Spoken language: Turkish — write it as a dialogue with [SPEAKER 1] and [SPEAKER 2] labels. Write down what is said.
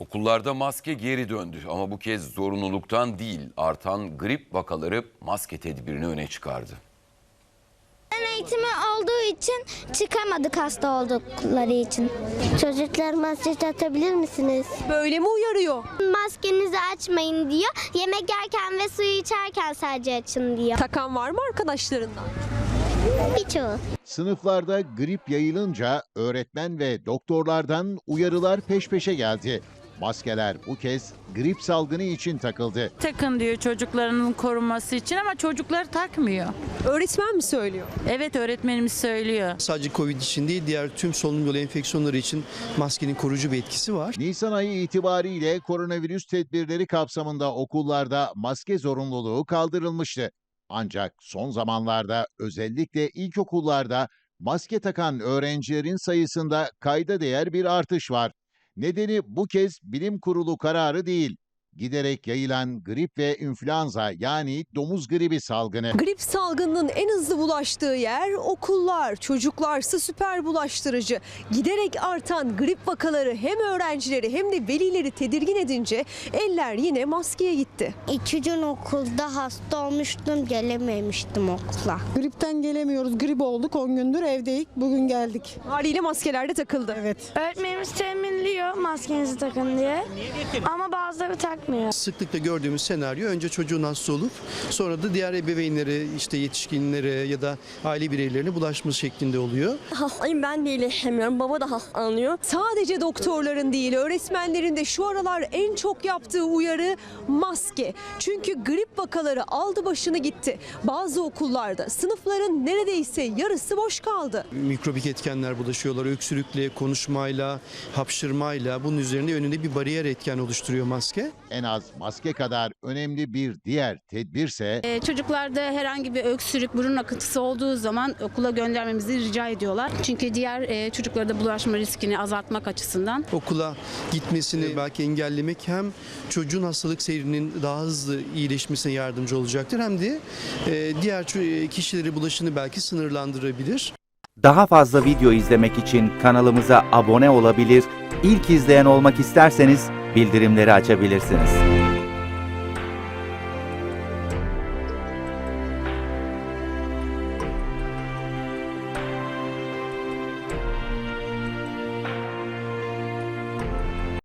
[SPEAKER 1] Okullarda maske geri döndü ama bu kez zorunluluktan değil artan grip vakaları maske tedbirini öne çıkardı.
[SPEAKER 2] Ben eğitimi olduğu için çıkamadık hasta oldukları için. Çocuklar maske takabilir misiniz?
[SPEAKER 3] Böyle mi uyarıyor?
[SPEAKER 2] Maskenizi açmayın diyor. Yemek yerken ve suyu içerken sadece açın diyor.
[SPEAKER 3] Takan var mı arkadaşlarından?
[SPEAKER 2] Birçoğu.
[SPEAKER 4] Sınıflarda grip yayılınca öğretmen ve doktorlardan uyarılar peş peşe geldi. Maskeler bu kez grip salgını için takıldı.
[SPEAKER 5] takın diyor çocuklarının korunması için ama çocuklar takmıyor.
[SPEAKER 3] Öğretmen mi söylüyor?
[SPEAKER 5] Evet öğretmenimiz söylüyor.
[SPEAKER 6] Sadece Covid için değil diğer tüm solunum yolu enfeksiyonları için maskenin koruyucu bir etkisi var.
[SPEAKER 4] Nisan ayı itibariyle koronavirüs tedbirleri kapsamında okullarda maske zorunluluğu kaldırılmıştı. Ancak son zamanlarda özellikle ilkokullarda maske takan öğrencilerin sayısında kayda değer bir artış var. Nedeni bu kez bilim kurulu kararı değil. Giderek yayılan grip ve influenza yani domuz gribi salgını.
[SPEAKER 3] Grip salgınının en hızlı bulaştığı yer okullar. Çocuklarsa süper bulaştırıcı. Giderek artan grip vakaları hem öğrencileri hem de velileri tedirgin edince eller yine maskeye gitti.
[SPEAKER 2] İki gün okulda hasta olmuştum gelememiştim okula.
[SPEAKER 7] Gripten gelemiyoruz. Grip olduk. 10 gündür evdeyik. Bugün geldik.
[SPEAKER 3] Haliyle maskeler de takıldı.
[SPEAKER 7] Evet.
[SPEAKER 8] Öğretmenimiz teminliyor maskenizi takın diye. Ama bazıları takmıyor.
[SPEAKER 6] Sıklıkla gördüğümüz senaryo önce çocuğun hasta olup sonra da diğer ebeveynlere, işte yetişkinlere ya da aile bireylerine bulaşması şeklinde oluyor.
[SPEAKER 9] Hastayım ben de iyileşemiyorum. Baba da hastalanıyor.
[SPEAKER 3] Sadece doktorların değil öğretmenlerin de şu aralar en çok yaptığı uyarı maske. Çünkü grip vakaları aldı başını gitti. Bazı okullarda sınıfların neredeyse yarısı boş kaldı.
[SPEAKER 6] Mikrobik etkenler bulaşıyorlar. Öksürükle, konuşmayla, hapşırmayla bunun üzerinde önünde bir bariyer etken oluşturuyor maske.
[SPEAKER 4] En az maske kadar önemli bir diğer tedbirse
[SPEAKER 10] Ee, Çocuklarda herhangi bir öksürük, burun akıntısı olduğu zaman okula göndermemizi rica ediyorlar. Çünkü diğer e, çocuklara da bulaşma riskini azaltmak açısından.
[SPEAKER 6] Okula gitmesini belki engellemek hem çocuğun hastalık seyrinin daha hızlı iyileşmesine yardımcı olacaktır hem de e, diğer ço- kişileri bulaşını belki sınırlandırabilir.
[SPEAKER 11] Daha fazla video izlemek için kanalımıza abone olabilir, ilk izleyen olmak isterseniz bildirimleri açabilirsiniz.